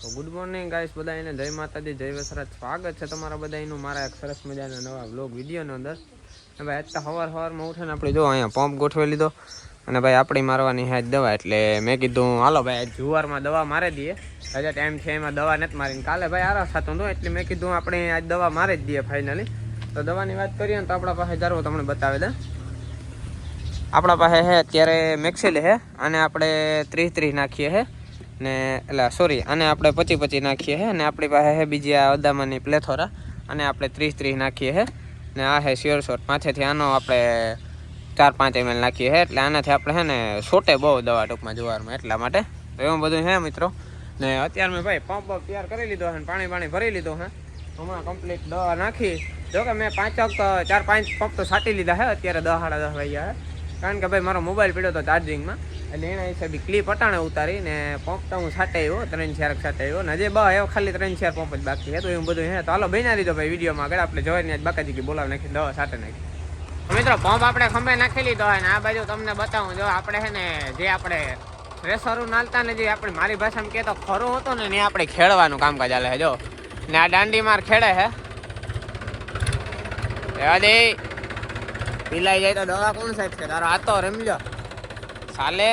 તો good morning guys બધાને જય માતાજી, જય વસરાજ. સ્વાગત છે તમારા બધા એનું મારા એક સરસ મજાના નવા બ્લોગ વિડીયોની અંદર. અને ભાઈ, આજ તો સવાર સવારમાં ઉઠીને આપણે જો અહીંયા પંપ ગોઠવી લીધો. અને ભાઈ, આપણી મારવાની હે આજ દવા. એટલે મેં કીધું, હાલો ભાઈ જુવારમાં દવા મારી દઈએ. હજા ટાઈમ છે એમાં દવા નથી મારીને. કાલે ભાઈ આરામ થતો હતો એટલે મેં કીધું, આપણે આજ દવા મારી જ દઈએ ફાઇનલી તો દવાની વાત કરીએ ને તો આપણા પાસે જરૂર તમને બતાવી દે. આપણા પાસે હે અત્યારે મેક્સેલ હે અને આપણે ત્રીસ ત્રીસ નાખીએ હે ને, એટલે સોરી આને આપણે પચી પચી નાખીએ હે ને આપણી પાસે હે બીજી આ અદામાની પ્લેથોરા અને આપણે ત્રીસ ત્રીસ નાખીએ હે, ને આ હે શ્યોર શોટ પાછળથી આનો આપણે ચાર પાંચ એમએલ નાખીએ હે, એટલે આનાથી આપણે હે ને છોટે બહુ દવા ટૂંકમાં જુવારમાં, એટલા માટે. તો એવું બધું હે મિત્રો. ને અત્યારે મેં ભાઈ પંપ બમ્પ તૈયાર કરી લીધો છે પાણી પાણી ભરી લીધું હે. હમણાં કમ્પ્લીટ દવા નાખી. જો કે મેં પાંચ ચાર પાંચ પંપ તો છાંટી લીધા હે, અત્યારે દસ સાડા દસ વાગ્યા હે. કારણ કે ભાઈ મારો મોબાઈલ પડ્યો હતો ચાર્જિંગમાં એટલે એના હિસાબે ક્લિપ અટાણે ઉતારી ને પંપ તો હું છાંટે આવ્યો, ત્રણ ચાર છાંટે આવ્યો. ને હજી બસ એવો ખાલી ત્રણ ચાર પંપ જ બાકી હતું એવું બધું હે તો હાલો બના દીધો ભાઈ વિડીયોમાં. આગળ આપણે જોઈને આજ બાકાજી કે બોલાવી નાખી દવા છાંટે નાખી. મિત્રો, પંપ આપણે ખંભે નાખી લીધો હોય ને આ બાજુ તમને બતાવું. જો આપણે છે ને જે આપણે રેસરું નાલતા ને જે આપણે મારી ભાષામાં કહેતો ખરું હતું ને ને આપણે ખેડવાનું કામકાજ ચાલે છે, જો. ને આ દાંડી માર ખેડે છે. દે. પીલાઈ જાય તો દવા કોણ સાહેબ છે તારો હાથો રમજો ચાલે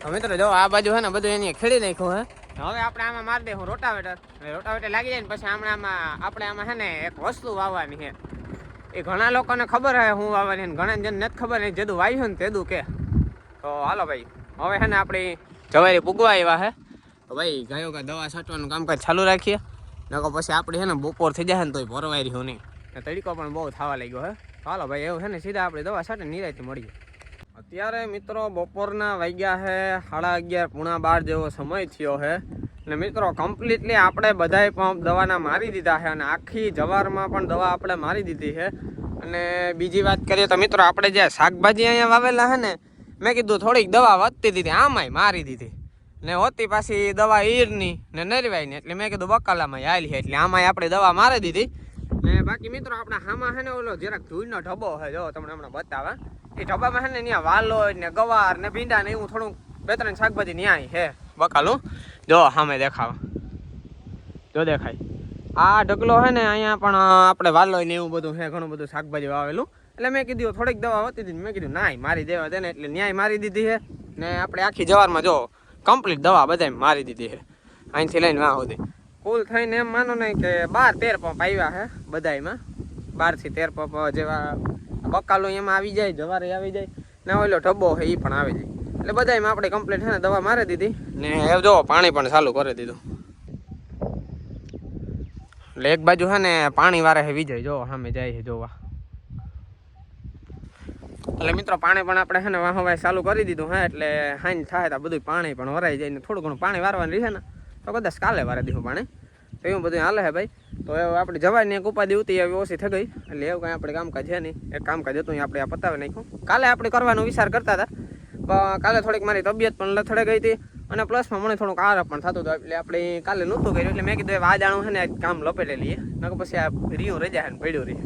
તો મિત્રો જો આ બાજુ છે ને બધું એની ખેડી નાખ્યું હે. હવે આપણે આમાં મારી દઈશું રોટાવેટર. રોટાવેટર લાગી જાય ને પછી હમણાં આમાં આપણે આમાં છે ને એક વસ્તુ વાવવાની છે એ ઘણા લોકોને ખબર હે હું વાવવાની ઘણા જણ નથી ખબર નહીં જેદું વાવ્યું ને તેદું કે. તો હાલો ભાઈ હવે છે ને આપણી જવારી પૂગવા આવ્યા હે. તો ભાઈ ગાયો કા દવા છાંટવાનું કામકાજ ચાલુ રાખીએ. નકો પછી આપણે છે ને બપોર થઈ જાય ને તોય ભરવાઈ રહ્યું નહીં. તડકો પણ બહુ થવા લાગ્યો હે. હાલો ભાઈ એવું છે ને સીધા આપણે દવા છાંટે નિરાયથી મળીએ. અત્યારે મિત્રો બપોરના વાગ્યા છે સાડા અગિયાર પૂણા બાર જેવો સમય થયો છે ને મિત્રો કમ્પ્લીટલી આપણે બધાય પંપ દવાના મારી દીધા છે અને આખી જવારમાં પણ દવા આપણે મારી દીધી છે અને બીજી વાત કરીએ તો મિત્રો આપણે જે શાકભાજી અહીંયા વાવેલા છે ને, મેં કીધું થોડીક દવા વધતી દીધી, આમાંય મારી દીધી. ને હોતી પાછી દવા ઈરની ને નરવાઈની એટલે મેં કીધું બકાલામાં આવેલી છે એટલે આમાંય આપણે દવા મારી દીધી. ને બાકી મિત્રો આપણા હામાં છે ને ઓલો જરાક ધૂળનો ઢબો છે જો તમને હમણાં બતાવે. એ ઢબામાં છે ને ત્યાં વાલો ને ગવાર ને ભીંડા ને એવું થોડું બે ત્રણ શાકભાજી ન્યાય હે. બકાલું? જો સામે દેખાવા. જો દેખાય. આ ઢગલો છે ને અહીંયા પણ આપણે વાલો ને એવું બધું છે ઘણું બધું શાકભાજી વાવેલું. એટલે મેં કીધું થોડીક દવા હોતી હતી મેં કીધું નાય મારી દેવા દે ને એટલે ન્યાય મારી દીધી છે ને આપણે આખી જવારમાં જો કમ્પ્લીટ દવા બધા મારી દીધી છે અહીંથી લઈને વાહ સુધી. કુલ થઈને એમ માનો ને કે બાર તેર પંપ આવ્યા છે બધામાં બારથી તેર પંપ જેવા બકાલો એમાં આવી જાય, જવારે આવી જાય. ને ઓલો ઢબ્બો છે એ પણ આવી જાય. એટલે બધાયમાં આપણે કમ્પ્લીટ છે ને, દવા મારી દીધી. ને એ જો, પાણી પણ ચાલુ કરી દીધું. એટલે એક બાજુ છે ને, પાણી વારે હે, વિજય જો સામે જાય છે જોવા. એટલે મિત્રો, પાણી પણ આપણે છે ને, વાહ વાહ ચાલુ કરી દીધું હા, એટલે હાઈ થાય તો બધું પાણી પણ વરાઈ જાય ને, થોડું ઘણું પાણી વારવાનું રહે ને, તો કદાચ કાલે વારે દીધું પાણી. તો એવું બધું હાલે છે ભાઈ. તો હવે આપણે જવાની એક ઉપાધિ ઉતી એવી ઓછી થઈ ગઈ. એટલે એવું કાંઈ આપણે કામકાજ છે નહીં. એક કામકાજ હતું આપણે આ પતાવી નાખ્યું. કાલે આપણે કરવાનો વિચાર કરતા હતા. પણ કાલે થોડીક મારી તબિયત પણ લથડે ગઈ હતી અને પ્લસમાં મને થોડુંક આરામ પણ થતું હતું. એટલે આપણે કાલે નહોતું કર્યું. એટલે મેં કીધું આ જાણું છે ને કામ લપેટે લઈએ. નકર પછી આ રીયું રજા છે પડ્યું રહે.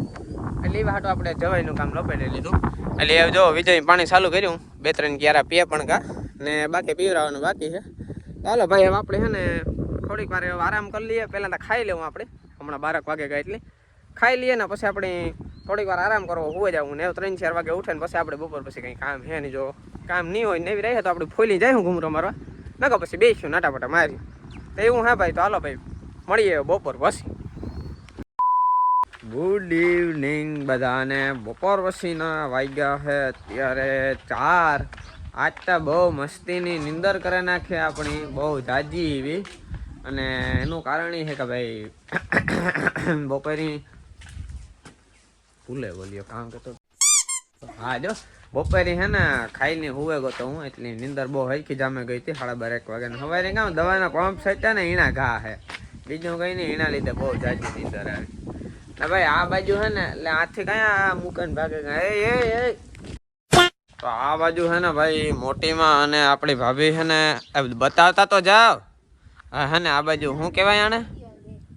એટલે એ હાટું આપણે જવાઈનું કામ લપેટે લીધું. એટલે એ જો વિજય પાણી ચાલુ કર્યું. બે ત્રણ ક્યારા પીએ પણ કા ને બાકી પીવરાવાનું બાકી છે. ચાલો ભાઈ, હવે આપણે છે ને થોડીક વાર આરામ કરી લઈએ. પહેલાં તો ખાઈ લેવું આપણે. હમણાં બારક વાગે ગયા એટલે ખાઈ લઈએ ને પછી આપણે થોડીક વાર આરામ કરવો હોઈ જવું ને ત્રણ ચાર વાગે ઉઠે ને પછી આપણે બપોર પછી કંઈ કામ છે નહીં જો, કામ નહીં હોય ને એવી રહે તો આપણે ફોલી જાય હું ઘૂમરો મારવા. નકો પછી બેસ્યું નાટાપટા મારી. તો એવું હે ભાઈ, તો હાલો ભાઈ, મળીએ બપોર પછી. ગુડ ઇવનિંગ બધાને. બપોર પછીના વાગ્યા છે અત્યારે ચાર. આજ તો બહુ મસ્તીની નિંદર કરી નાખી આપણી, બહુ જાજી એવી. અને એનું કારણ એ છે કે ભાઈ બપોરની ભૂલે બોલ્યો, કામ કરતો હા, જો, બપોરે હે ને, ખાઈને હુવે ગયો હું, એટલી નિંદર બહુ હલકી જામે ગઈ હતી, સાડા બાર એક વાગે સવારે કામ દવાના પંપ છે ને, એના ઘા હે બીજું કઈ નહીં, એના લીધે બહુ જાજી નિંદર આવી. ને ભાઈ, આ બાજુ હે ને, એટલે આથી કયા મૂકન ભાગે એ એ એ. તો આ બાજુ હે ને, ભાઈ, મોટીમાં અને આપણી ભાભી છે ને બતાવતા તો જાવ હા ને આ બાજુ શું કહેવાય આને?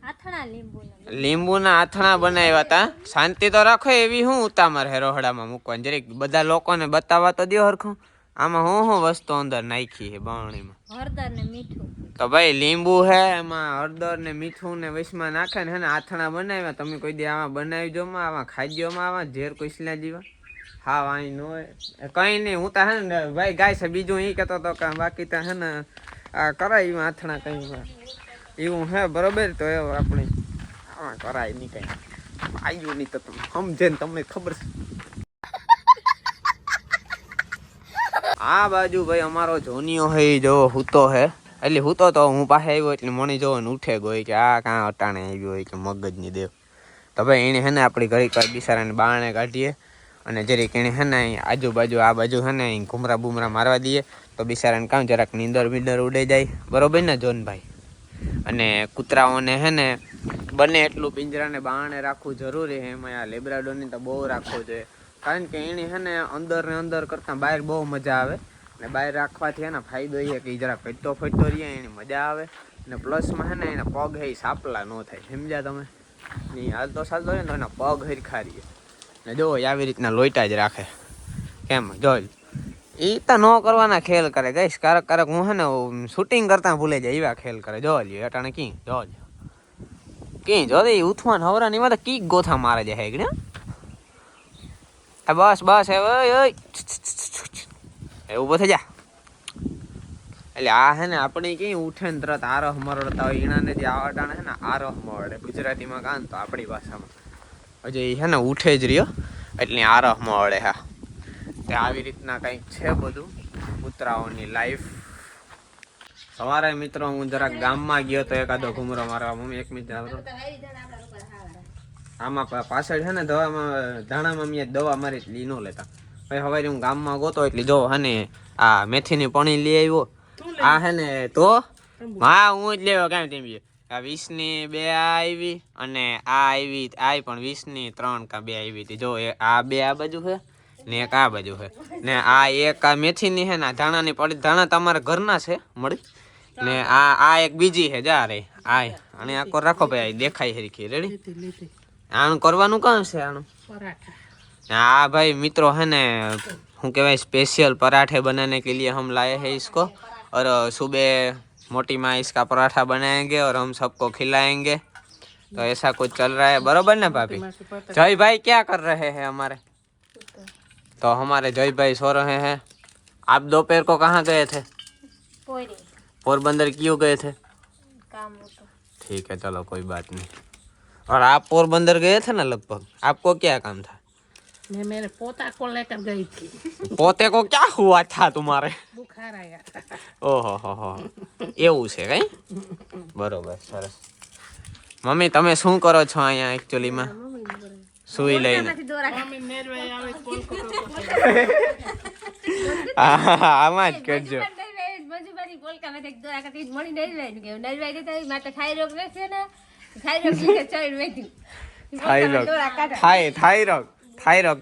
આથણા લીંબુનો. લીંબુના આથણા બનાવ્યા હતા શાંતિ તો રાખો એવી હું ઉતામર હે રોહડામાં મૂકવાની. જરીક બધા લોકોને બતાવવા તો દ્યો હરખું. આમાં હું હું વસ્તુ અંદર નાખી છે બાવણીમાં? હળદર ને મીઠું. તો ભાઈ લીંબુ હે એમાં હળદર ને મીઠું ને વૈશમાં નાખે ને હે ને આથણા બનાવ્યા. તમે કોઈ દે આમાં બનાવી જો માં આમાં ખાદ્યોમાં આમાં ઝેર કોઈસલા જેવા? હા વાંઈ નો કઈ નહીં હું તો હે ને ભાઈ ગાય છે બીજું એ કહેતો તો કે બાકી તો હે ને આ કરાય આથણા કઈ એવું હે, બરોબર? તો એ આપણે આમાં કરાય નહીં કઈ. આવ્યું નહીં તો સમજે ને તમને ખબર છે. આ બાજુ ભાઈ અમારો જોનિયો હે જો હૂતો હે. એટલે હૂતો તો હું પાસે આવ્યો એટલે મણી જોવો ઉઠે ગયો કે આ કાં અટાણે આવ્યો હોય કે મગજની દેવ. તો ભાઈ એને હે ને આપણી ઘડી બિસારાને બાણે કાઢીએ અને જરીક એને હે ને આજુબાજુ આ બાજુ હે ને ઘુમરા બુમરા મારવા દઈએ. તો બિસારાને કામ જરાક નીંદર બીંદર ઉડે જાય. બરોબર ને, જોનભાઈ? અને કૂતરાઓને હે ને, બને એટલું પિંજરાને બહાણે રાખવું જરૂરી છે. એમાં આ લેબ્રાડોની તો બહુ રાખવું જોઈએ. કારણ કે એની હે ને, અંદર ને અંદર કરતાં બહાર બહુ મજા આવે. ને બહાર રાખવાથી એના ફાયદો એ કે જરા ફેટતો ફેટતો રહીએ એની મજા આવે. ને પ્લસમાં હે ને, એના પગ હે સાપલા ન થાય. સમજ્યા તમે? ને હાલતો ચાલતો હોય ને, તો એના પગ હરખા રહીએ ને જો આવી રીતના લોઈટા જ રાખે. કેમ? જો એ તો ન કરવાના ખેલ કરે. ગઈશ કારક કારક હું હે ને શૂટિંગ કરતા ભૂલે જાય, એવા ખેલ કરે. જો લ્યો, અટાણે કી જો કી જો દે ઉથવાન હવરાની માં તો કી ગોથા મારે જાય હેગડે આ બસ બસ, હવે, ઓય એ ઊભો થઈ જા. એટલે આ હે ને, આપણે કઈ ઉઠે ને તરત આરહ મરડતા હોય, ઈણાને જે આવટાણે હે ને, આરહ મળે ગુજરાતીમાં કાન તો આપણી ભાષામાં. હજી હે ને, ઉઠે જ રહ્યો. એટલે આરહ મળે હા. તે આવી રીતના કંઈક છે બધું કૂતરાઓની લાઈફ સવારે મિત્રો હું જરાક ગામમાં ગયો તો એકાદો ઘુમરો મારવા. મમ્મી એક મિનિટ આમાં પાછળ છે ને દવામાં ધાણામાં મેં દવા મારી લી ન લેતા. પછી હવે હું ગામમાં ગોતો એટલે જો હે ને આ મેથીની પણી લઈ આવ્યો. આ હે ને તો હા હું જ લેવો કેમ તેમ આ વીસની બે આવી અને આ આવી આ પણ વીસની ત્રણ કા બે આવી હતી. જો આ બે આ બાજુ છે. ને એક આ બાજુ છે ને આ એક આ મેથીની છે ને આ ધાણાની પડી ધાણા તમારા ઘરના છે મળી ને આ આ એક બીજી છે જા રે આ અને આખો રાખો ભાઈ આ દેખાય હરખી રેડી આનું કરવાનું કામ છે આનું हाँ भाई मित्रों है ने हूँ कहवाई स्पेशल पराठे बनाने के लिए हम लाए हैं इसको और अ, सुबह मोटी माँ इसका पराठा बनाएंगे और हम सबको खिलाएंगे तो ऐसा कुछ चल रहा है बरोबर ना भाभी जय भाई क्या कर रहे हैं हमारे तो हमारे जय भाई सो रहे हैं आप दोपहर को कहाँ गए थे પોરી पोरबंदर क्यों गए थे કામ હતું ठीक है चलो कोई बात नहीं और आप पोरबंदर गए थे ना लगभग आपको क्या काम था मैं मेरे पोता को लेकर गई थी पोते को क्या हुआ था तुम्हारे बुखार आया ઓહો હો હો એવું છે કઈ બરોબર સરસ મમ્મી તમે શું કરો છો અહીંયા એકચ્યુઅલીમાં સુઈ લઈને આમાં જ કરજો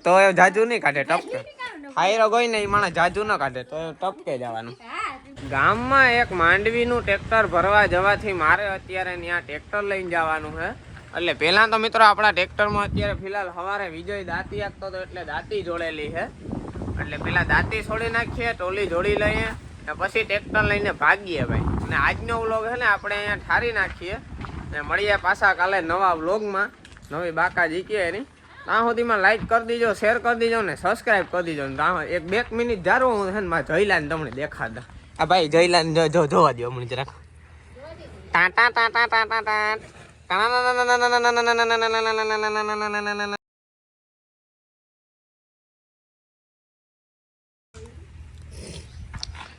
તો જાજુ નહીં કાઢે ટપકે થાઈરોગ હોય ને એ માણસ જાજુ ન કાઢે તો ટપકે જવાનું ગામમાં એક માંડવીનું ટ્રેક્ટર ભરવા જવાથી મારે અત્યારે ત્યાં ટ્રેક્ટર લઈને જવાનું છે એટલે પહેલાં તો મિત્રો આપણા ટ્રેક્ટરમાં અત્યારે ફિલહાલ સવારે વિજય દાંતી આપતો હતો એટલે દાંતી જોડેલી છે. એટલે પેલા દાંતી છોડી નાખીએ ટોલી જોડી લઈએ ને પછી ટ્રેક્ટર લઈને ભાગીએ ભાઈ. અને આજનો વ્લોગ છે ને આપણે અહીંયા ઠારી નાખીએ. ને મળીએ પાછા કાલે નવા વ્લોગમાં. નવી બાકા જીકીએ એની. ત્યાં સુધીમાં લાઈક કરી દીજો શેર કરી દીજો ને સબસ્ક્રાઈબ કરી દીજો. ને ત્યાં એક બે મિનિટ જારો હું છે ને મારા જયલાને તમને દેખાતા આ ભાઈ જયલાને જો જોવા દો હમણાં જરાક. ટા ટાટા ટા ટા ટા ટા ટા.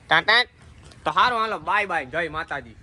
ટા ટા. તો સારું હાલો બાય બાય જય માતાજી